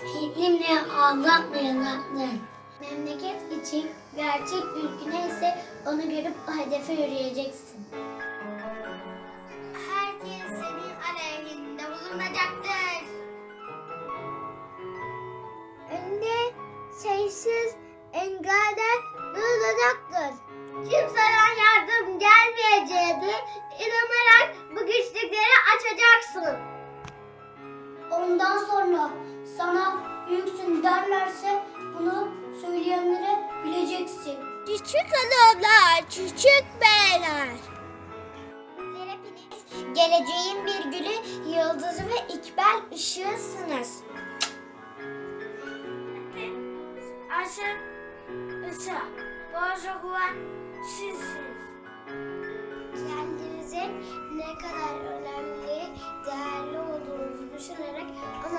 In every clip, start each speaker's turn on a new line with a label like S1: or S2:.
S1: iklimle aldatmayanlar. Memleket için gerçek bir neyse onu görüp o hedefe yürüyeceksin. Herkes senin aleyhinde bulunacaktır. Önde şeysiz engeller bulunacaktır. Kimseden yardım gelmeyeceğini inanarak bu güçlükleri açacaksın. Ondan sonra sana büyüksün derlerse bunu söyleyenlere bileceksin. Küçük hanımlar, küçük beyler. Hepiniz geleceğin bir gülü, yıldızı ve ikbal ışığısınız. Aşın, ışığa, boğaza güven sizsiniz.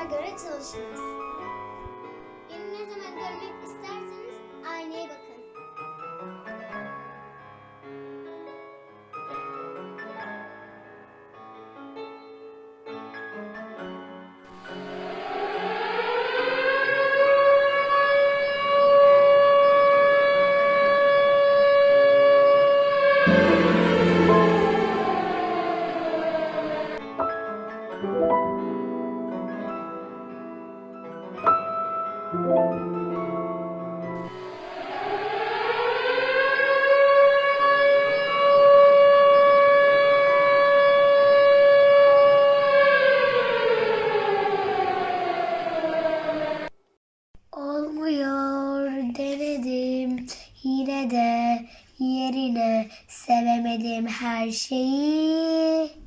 S1: Ona göre çalışınız. Beni ne zaman görmek isterseniz aynaya bakın. Olmuyor denedim yine yerine sevemedim her şeyi.